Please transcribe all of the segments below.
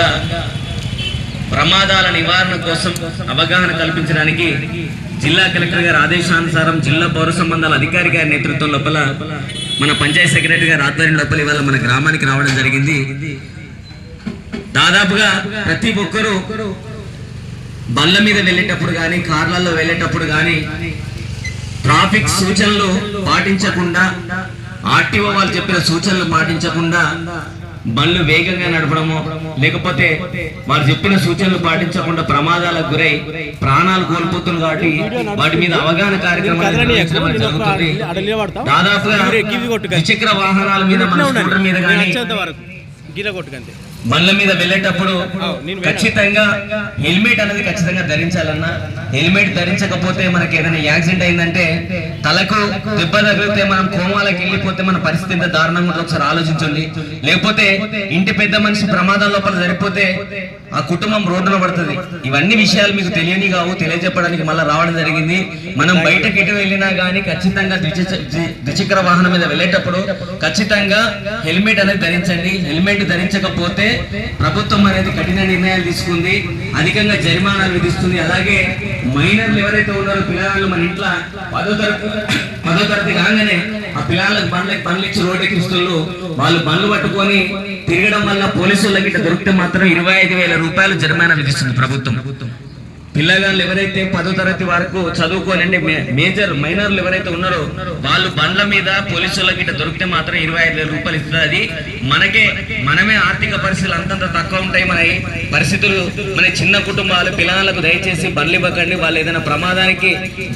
భాగంగా ప్రమాదాల నివారణ కోసం అవగాహన కల్పించడానికి జిల్లా కలెక్టర్ గారి ఆదేశానుసారం జిల్లా పౌర సంబంధాల అధికారి గారి నేతృత్వం లోపల మన పంచాయత్ సెక్రటరీ గారి ఆధ్వర్యం లోపల ఇవాళ మన గ్రామానికి రావడం జరిగింది. దాదాపుగా ప్రతి ఒక్కరూ బళ్ళ మీద వెళ్ళేటప్పుడు కానీ కార్లలో వెళ్ళేటప్పుడు కానీ ట్రాఫిక్ సూచనలు పాటించకుండా ఆర్టీఓ వాళ్ళు చెప్పిన సూచనలు పాటించకుండా బండ్లు వేగంగా నడపడము లేకపోతే వారు చెప్పిన సూచనలు పాటించకుండా ప్రమాదాలకు గురై ప్రాణాలు కోల్పోతున్నారు కాబట్టి వాటి మీద అవగాహన కార్యక్రమాలు జరుగుతుంది. దాదాపుగా ద్విచక్ర వాహనాల మీద మన స్కూటర్ మీద కానీ బండ్ల మీద వెళ్ళేటప్పుడు ఖచ్చితంగా హెల్మెట్ అనేది ఖచ్చితంగా ధరించాలన్నా. హెల్మెట్ ధరించకపోతే మనకి ఏదైనా యాక్సిడెంట్ అయిందంటే తలకు దెబ్బ తగిలితే మనం కోమాలకు వెళ్ళిపోతే మన పరిస్థితి ఎంత దారుణంగా ఒకసారి ఆలోచించండి. లేకపోతే ఇంటి పెద్ద మనిషి ప్రమాదం లోపల సరిపోతే ఆ కుటుంబం రోడ్డున పడుతుంది. ఇవన్నీ విషయాలు మీకు తెలియని కావు తెలియజెప్పడానికి మళ్ళీ రావడం జరిగింది. మనం బయటకి ఎటు వెళ్ళినా కానీ ఖచ్చితంగా ద్విచ- ద్వి- ద్విచక్ర వాహనం మీద వెళ్ళేటప్పుడు ఖచ్చితంగా హెల్మెట్ అనేది ధరించండి. హెల్మెట్ ధరించకపోతే ప్రభుత్వం అనేది కఠిన నిర్ణయాలు తీసుకుంది అధికంగా జరిమానాలు విధిస్తుంది. అలాగే మైనర్లు ఎవరైతే ఉన్నారో పిల్లలు మన ఇంట్లో పదో తరగతి పదో తరగతి కాగానే ఆ పిల్లలకు బండ్లకి బండ్లు ఇచ్చి రోడ్డు ఎక్కిస్తున్నారు వాళ్ళు బండ్లు పట్టుకొని తిరగడం వల్ల పోలీసుల గిట్ట దొరికితే మాత్రం ఇరవై ఐదు వేల రూపాయలు జరిమానా విధిస్తుంది ప్రభుత్వం. పిల్లగాళ్ళు ఎవరైతే పదో తరగతి వరకు చదువుకోనండి మేజర్ మైనర్లు ఎవరైతే ఉన్నారో వాళ్ళు బండ్ల మీద పోలీసుల గిట్ట దొరికితే మాత్రం ఇరవై ఐదు వేల రూపాయలు ఇస్తుంది. అది మనకే మనమే ఆర్థిక పరిస్థితులు అంతంత తక్కువ ఉంటాయి. మన పరిస్థితులు మన చిన్న కుటుంబాలు పిల్లలకు దయచేసి బండ్లు ఇవ్వకండి. వాళ్ళు ఏదైనా ప్రమాదానికి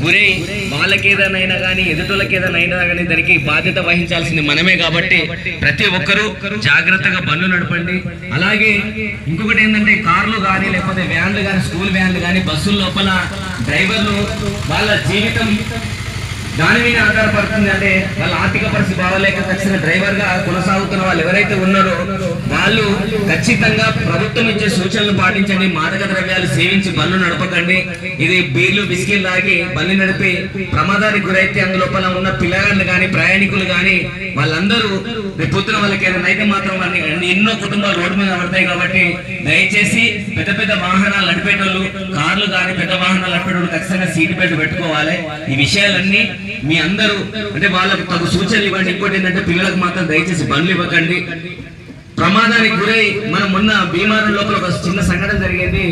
గురై వాళ్ళకి ఏదైనా కానీ ఎదుటికి ఏదైనా అయినా కానీ దానికి బాధ్యత వహించాల్సింది మనమే కాబట్టి ప్రతి ఒక్కరూ జాగ్రత్తగా బండ్లు నడపండి. అలాగే ఇంకొకటి ఏంటంటే కార్లు కానీ లేకపోతే వ్యాన్లు కానీ స్కూల్ వ్యాన్లు కానీ బస్సుల లోపల డ్రైవర్లు వాళ్ళ జీవితం దాని మీద ఆధారపడుతుంది అంటే వాళ్ళ ఆర్థిక పరిస్థితి బాగలేక ఖచ్చితంగా డ్రైవర్గా కొనసాగుతున్న వాళ్ళు ఎవరైతే ఉన్నారో వాళ్ళు ఖచ్చితంగా ప్రభుత్వం ఇచ్చే సూచనలు పాటించండి మాదక ద్రవ్యాలు సేవించి బండ్లు నడపకండి. ఇది బీర్లు బిస్కెట్లు తాగి బండి నడిపి ప్రమాదానికి గురైతే అందులోపల ఉన్న పిల్లగాళ్ళు కానీ ప్రయాణికులు కానీ వాళ్ళందరూ పొద్దున వాళ్ళకి ఏదైనా అయితే మాత్రం వాళ్ళని ఎన్నో కుటుంబాలు రోడ్డు మీద పడతాయి కాబట్టి దయచేసి పెద్ద పెద్ద వాహనాలు నడిపేటోళ్ళు కార్లు కానీ పెద్ద వాహనాలు నడిపేటోళ్ళు ఖచ్చితంగా సీట్ బెల్ట్ పెట్టుకోవాలి. ఈ విషయాలన్నీ మీ అందరూ అంటే వాళ్ళకు తగు సూచనలు ఇవ్వండి. ఇంకోటి ఏంటంటే పిల్లలకు మాత్రం దయచేసి బండ్లు ఇవ్వకండి. ప్రమాదానికి గురై మనం మొన్న భీమారం లోపల ఒక చిన్న సంఘటన జరిగింది.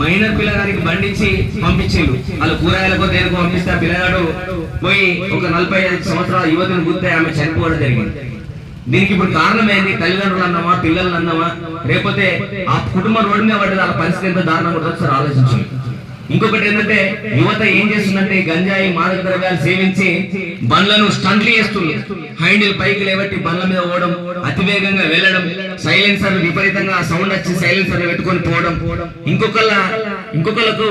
మైనర్ పిల్లగానికి బండిచ్చి పంపించిండు వాళ్ళు కూరగాయలకు దేనికి పంపిస్తే ఆ పిల్లగాడు పోయి ఒక నలభై ఐదు సంవత్సరాల యువతను గుర్తే ఆమె చనిపోవడం జరిగింది. దీనికి ఇప్పుడు కారణం ఏంది? తల్లిదండ్రులు అన్నామా? పిల్లలు అన్నామా? లేకపోతే ఆ కుటుంబం రోడ్డు మీద పడ్డది. వాళ్ళ పరిస్థితి ఎంత దారుణంగా ఉంటుందో ఒకసారి ఆలోచించండి. ఇంకొకటి ఏంటంటే యువత ఏం చేస్తుందంటే గంజాయి మాదక ద్రవ్యాలు సేవించి బండ్లను స్టంట్లు చేస్తుంది. హ్యాండిల్ పైకి లేబట్టి బండ్ల మీద పోవడం అతివేగంగా వెళ్ళడం సైలెన్సర్ విపరీతంగా సౌండ్ వచ్చి సైలెన్సర్ పెట్టుకొని పోవడం. ఇంకొకళ్ళ ఇంకొకళ్ళకు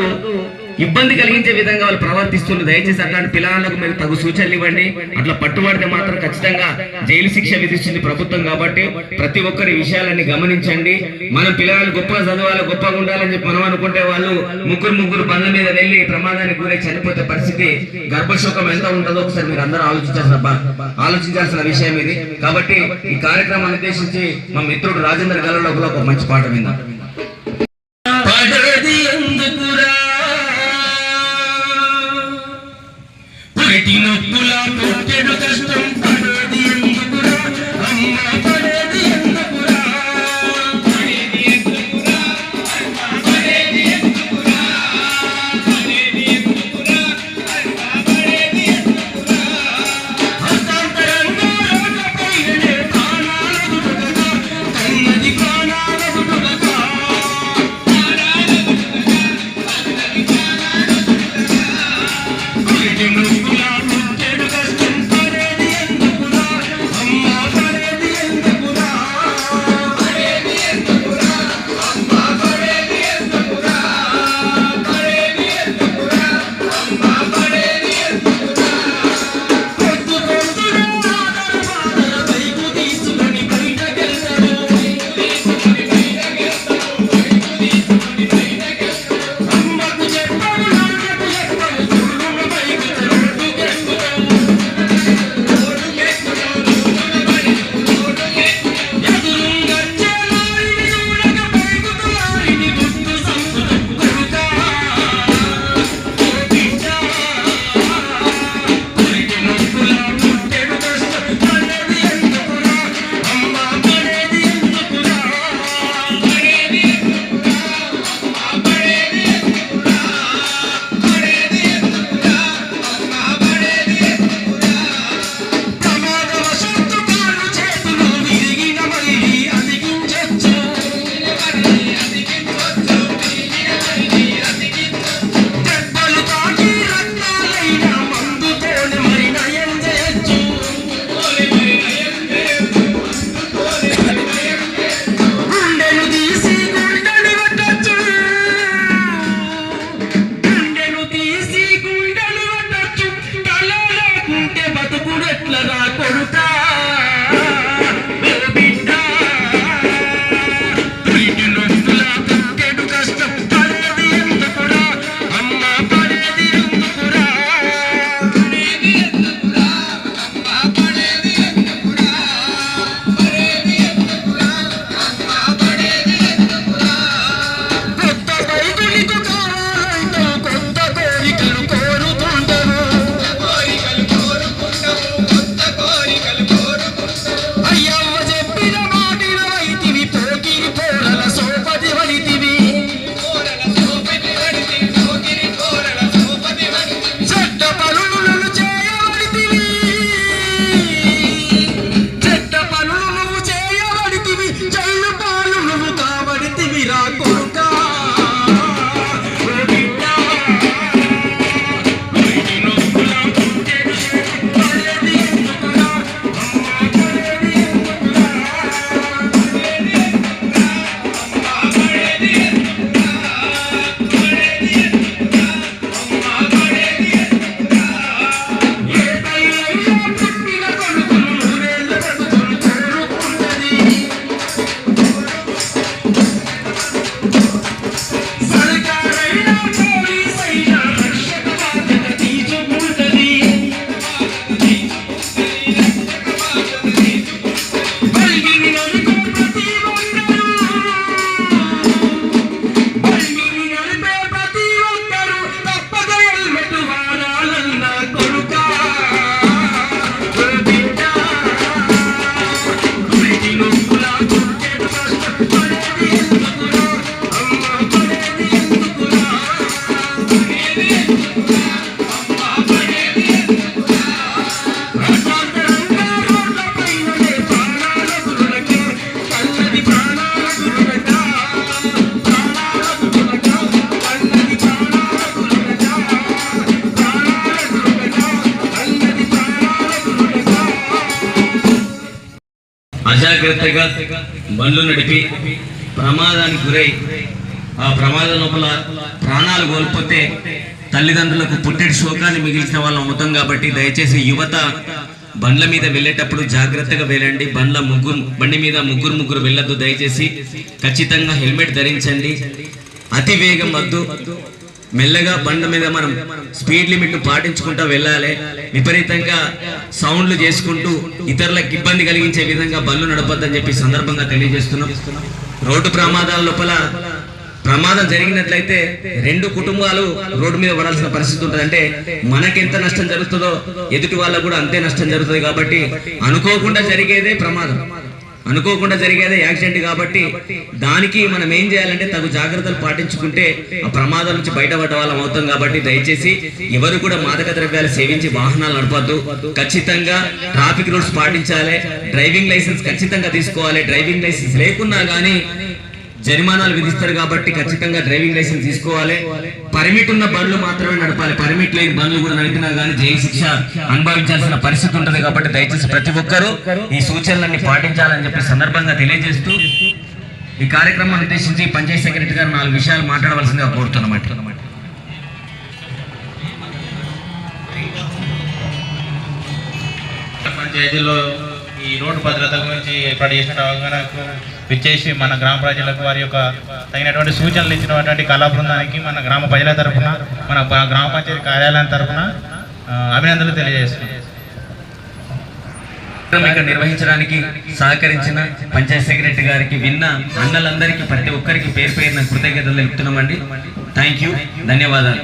ఇబ్బంది కలిగించే విధంగా వాళ్ళు ప్రవర్తిస్తుంది దయచేసి అట్లాంటి పిల్లలకు మీరు తగు సూచనలు ఇవ్వండి. అట్లా పట్టుబడితే మాత్రం ఖచ్చితంగా జైలు శిక్ష విధిస్తుంది ప్రభుత్వం కాబట్టి ప్రతి ఒక్కరి విషయాలన్నీ గమనించండి. మనం పిల్లలు గొప్పగా చదవాలి గొప్పగా ఉండాలని చెప్పి మనం అనుకుంటే వాళ్ళు ముగ్గురు ముగ్గురు బండ్ల మీద వెళ్ళి ప్రమాదానికి గురై చనిపోతే పరిస్థితి గర్భశోకం ఎంత ఉంటుందో ఒకసారి మీరు అందరూ ఆలోచించాల్సిన ఆలోచించాల్సిన విషయం ఇది. కాబట్టి ఈ కార్యక్రమాన్ని ఉద్దేశించి మా మిత్రుడు రాజేంద్ర గలలో ఒక మంచి పాట విందాం. అజాగ్రత్తగా బండ్లు నడిపి ప్రమాదానికి గురై ఆ ప్రమాదం లోపల ప్రాణాలు కోల్పోతే తల్లిదండ్రులకు పుట్టెడి శోకాన్ని మిగిల్చిన వాళ్ళం అవుతాం కాబట్టి దయచేసి యువత బండ్ల మీద వెళ్ళేటప్పుడు జాగ్రత్తగా వెళ్ళండి. బండ్ల ముగ్గురు బండి మీద ముగ్గురు ముగ్గురు వెళ్ళొద్దు. దయచేసి ఖచ్చితంగా హెల్మెట్ ధరించండి. అతి వేగం వద్దు. మెల్లగా బండ మీద మనం స్పీడ్ లిమిట్ పాటించుకుంటూ వెళ్ళాలి. విపరీతంగా సౌండ్లు చేసుకుంటూ ఇతరులకు ఇబ్బంది కలిగించే విధంగా బండ్లు నడపొద్దని చెప్పి సందర్భంగా తెలియజేస్తున్నాం. రోడ్డు ప్రమాదాల లోపల ప్రమాదం జరిగినట్లయితే రెండు కుటుంబాలు రోడ్డు మీద పడాల్సిన పరిస్థితి ఉంటుంది. అంటే మనకెంత నష్టం జరుగుతుందో ఎదుటి వాళ్ళకు కూడా అంతే నష్టం జరుగుతుంది కాబట్టి అనుకోకుండా జరిగేదే ప్రమాదం. అనుకోకుండా జరిగేదే యాక్సిడెంట్ కాబట్టి దానికి మనం ఏం చేయాలంటే తగు జాగ్రత్తలు పాటించుకుంటే ఆ ప్రమాదం నుంచి బయటపడ్డ వాళ్ళం అవుతాం కాబట్టి దయచేసి ఎవరు కూడా మాదక ద్రవ్యాలు సేవించి వాహనాలు నడపద్దు. ఖచ్చితంగా ట్రాఫిక్ రూల్స్ పాటించాలి. డ్రైవింగ్ లైసెన్స్ ఖచ్చితంగా తీసుకోవాలి. డ్రైవింగ్ లైసెన్స్ లేకున్నా కానీ జరిమానాలు విధిస్తారు కాబట్టి ఖచ్చితంగా డ్రైవింగ్ లైసెన్స్ తీసుకోవాలి. పర్మిట్ ఉన్న బండ్లు మాత్రమే నడపాలి. పర్మిట్ లేని బండ్లు కూడా నడిపినా కానీ జైలు శిక్ష అనుభవించాల్సిన పరిస్థితి ఉంటుంది కాబట్టి దయచేసి ప్రతి ఒక్కరూ ఈ సూచనలన్నీ పాటించాలని చెప్పి సందర్భంగా తెలియజేస్తూ ఈ కార్యక్రమాన్ని ఉద్దేశించి పంచాయత్ సెక్రటరీ గారు నాలుగు విషయాలు మాట్లాడవలసిందిగా కోరుతున్నమాట పంచాయతీలో ఈ రోడ్డు భద్రత గురించి ఏర్పాటు చేసిన అవగాహనకు విచ్చేసి మన గ్రామ ప్రజలకు వారి యొక్క తగినటువంటి సూచనలు ఇచ్చినటువంటి కళా బృందానికి మన గ్రామ ప్రజల తరఫున మన గ్రామ పంచాయతీ కార్యాలయం తరఫున అభినందనలు తెలియజేస్తున్నాం. ఇక్కడ నిర్వహించడానికి సహకరించిన పంచాయత్ సెక్రటరీ గారికి విన్న అన్నలందరికీ ప్రతి ఒక్కరికి పేరు పేరున కృతజ్ఞతలు తెలుపుతున్నామండి. థ్యాంక్ యూ ధన్యవాదాలు.